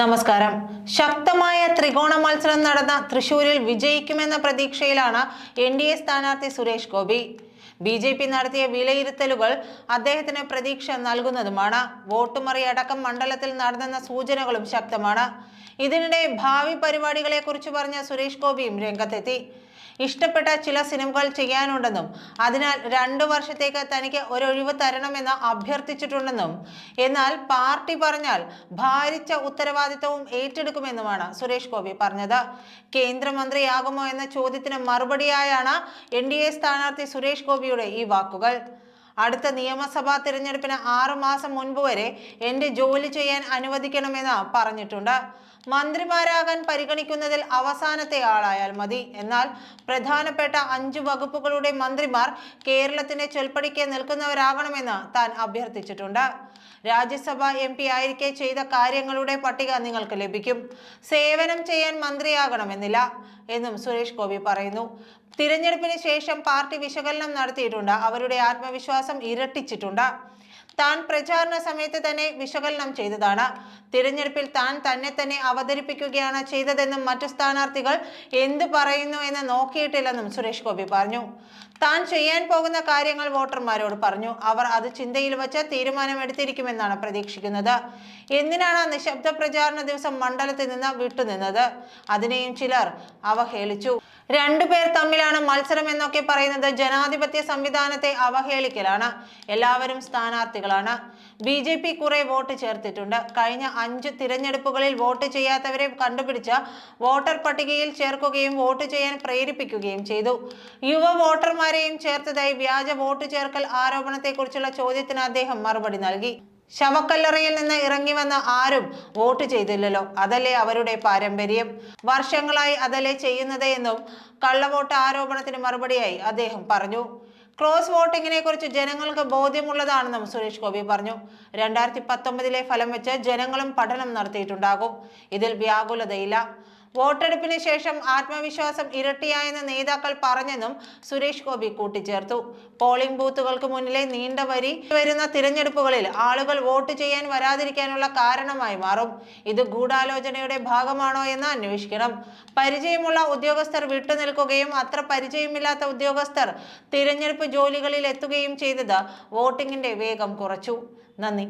നമസ്കാരം. ശക്തമായ ത്രികോണ മത്സരം നടന്ന തൃശൂരിൽ വിജയിക്കുമെന്ന പ്രതീക്ഷയിലാണ് എൻ ഡി എ സ്ഥാനാർത്ഥി Suresh Gopi. B J P നടത്തിയ വിലയിരുത്തലുകൾ അദ്ദേഹത്തിന് പ്രതീക്ഷ നൽകുന്നതുമാണ്. വോട്ടുമറി അടക്കം മണ്ഡലത്തിൽ നടന്നെന്ന സൂചനകളും ശക്തമാണ്. ഇതിനിടെ ഭാവി പരിപാടികളെക്കുറിച്ച് പറഞ്ഞ സുരേഷ് ഗോപിയും രംഗത്തെത്തി. ഇഷ്ടപ്പെട്ട ചില സിനിമകൾ ചെയ്യാനുണ്ടെന്നും അതിനാൽ രണ്ടു വർഷത്തേക്ക് തനിക്ക് ഒരൊഴിവ് തരണമെന്ന് അഭ്യർത്ഥിച്ചിട്ടുണ്ടെന്നും എന്നാൽ പാർട്ടി പറഞ്ഞാൽ ഭാരിച്ച ഉത്തരവാദിത്തവും ഏറ്റെടുക്കുമെന്നുമാണ് സുരേഷ് ഗോപി പറഞ്ഞത്. കേന്ദ്രമന്ത്രിയാകുമോ എന്ന ചോദ്യത്തിന് മറുപടിയായാണ് എൻ ഡി എ സ്ഥാനാർത്ഥി സുരേഷ് ഗോപിയുടെ ഈ വാക്കുകൾ. അടുത്ത നിയമസഭാ തിരഞ്ഞെടുപ്പിന് ആറുമാസം മുൻപ് വരെ എന്റെ ജോലി ചെയ്യാൻ അനുവദിക്കണമെന്ന് പറഞ്ഞിട്ടുണ്ട്. മന്ത്രിമാരാകാൻ പരിഗണിക്കുന്നതിൽ അവസാനത്തെ ആളായാൽ മതി. എന്നാൽ പ്രധാനപ്പെട്ട അഞ്ചു വകുപ്പുകളുടെ മന്ത്രിമാർ കേരളത്തിന്റെ ചൊൽപ്പടിക്ക് നിൽക്കുന്നവരാകണമെന്ന് താൻ അഭ്യർത്ഥിച്ചിട്ടുണ്ട്. രാജ്യസഭ എം പി ആയിരിക്കെ ചെയ്ത കാര്യങ്ങളുടെ പട്ടിക നിങ്ങൾക്ക് ലഭിക്കും. സേവനം ചെയ്യാൻ മന്ത്രിയാകണമെന്നില്ല എന്നും സുരേഷ് ഗോപി പറയുന്നു. തിരഞ്ഞെടുപ്പിന് ശേഷം പാർട്ടി വിശകലനം നടത്തിയിട്ടുണ്ട്. അവരുടെ ആത്മവിശ്വാസം ഇരട്ടിച്ചിട്ടുണ്ട്. താൻ പ്രചാരണ സമയത്ത് തന്നെ വിശകലനം ചെയ്തതാണ്. തിരഞ്ഞെടുപ്പിൽ താൻ തന്നെ തന്നെ അവതരിപ്പിക്കുകയാണ് ചെയ്തതെന്നും മറ്റു സ്ഥാനാർത്ഥികൾ എന്ത് പറയുന്നു എന്ന് നോക്കിയിട്ടില്ലെന്നും സുരേഷ് ഗോപി പറഞ്ഞു. താൻ ചെയ്യാൻ പോകുന്ന കാര്യങ്ങൾ വോട്ടർമാരോട് പറഞ്ഞു. അവർ അത് ചിന്തയിൽ വെച്ച് തീരുമാനമെടുത്തിരിക്കുമെന്നാണ് പ്രതീക്ഷിക്കുന്നത്. എന്തിനാണ് നിശബ്ദ പ്രചാരണ ദിവസം മണ്ഡലത്തിൽ നിന്ന് വിട്ടുനിന്നത്? അതിനെയും ചിലർ അവഹേളിച്ചു. രണ്ടുപേർ തമ്മിലാണ് മത്സരം എന്നൊക്കെ പറയുന്നത് ജനാധിപത്യ സംവിധാനത്തെ അവഹേളിക്കലാണ്. എല്ലാവരും സ്ഥാനാർത്ഥികളാണ്. ബി ജെ പി കുറെ വോട്ട് ചേർത്തിട്ടുണ്ട്. കഴിഞ്ഞ അഞ്ച് തിരഞ്ഞെടുപ്പുകളിൽ വോട്ട് ചെയ്യാത്തവരെ കണ്ടുപിടിച്ച വോട്ടർ പട്ടികയിൽ ചേർക്കുകയും വോട്ട് ചെയ്യാൻ പ്രേരിപ്പിക്കുകയും ചെയ്തു. യുവ വോട്ടർമാരെയും ചേർത്തതായി വ്യാജ വോട്ട് ചേർക്കൽ ആരോപണത്തെക്കുറിച്ചുള്ള ചോദ്യത്തിന് അദ്ദേഹം മറുപടി നൽകി. ശവക്കല്ലറയിൽ നിന്ന് ഇറങ്ങി വന്ന ആരും വോട്ട് ചെയ്തില്ലല്ലോ. അതല്ലേ അവരുടെ പാരമ്പര്യം. വർഷങ്ങളായി അതല്ലേ ചെയ്യുന്നത് എന്നും കള്ളവോട്ട് ആരോപണത്തിന് മറുപടിയായി അദ്ദേഹം പറഞ്ഞു. ക്രോസ് വോട്ടിങ്ങിനെ കുറിച്ച് ജനങ്ങൾക്ക് ബോധ്യമുള്ളതാണെന്നും സുരേഷ് ഗോപി പറഞ്ഞു. രണ്ടായിരത്തി പത്തൊമ്പതിലെ ഫലം വെച്ച് ജനങ്ങളും പഠനം നടത്തിയിട്ടുണ്ടാകും. ഇതിൽ വ്യാകുലതയില്ല. വോട്ടെടുപ്പിന് ശേഷം ആത്മവിശ്വാസം ഇരട്ടിയായെന്ന് നേതാക്കൾ പറഞ്ഞെന്നും സുരേഷ് ഗോപി കൂട്ടിച്ചേർത്തു. പോളിംഗ് ബൂത്തുകൾക്ക് മുന്നിലെ നീണ്ട വരി വരുന്ന തിരഞ്ഞെടുപ്പുകളിൽ ആളുകൾ വോട്ട് ചെയ്യാൻ വരാതിരിക്കാനുള്ള കാരണമായി മാറും. ഇത് ഗൂഢാലോചനയുടെ ഭാഗമാണോ എന്ന് അന്വേഷിക്കണം. പരിചയമുള്ള ഉദ്യോഗസ്ഥർ വിട്ടുനിൽക്കുകയും അത്ര പരിചയമില്ലാത്ത ഉദ്യോഗസ്ഥർ തിരഞ്ഞെടുപ്പ് ജോലികളിൽ എത്തുകയും ചെയ്തത് വോട്ടിംഗിന്റെ വേഗം കുറച്ചു. നന്ദി.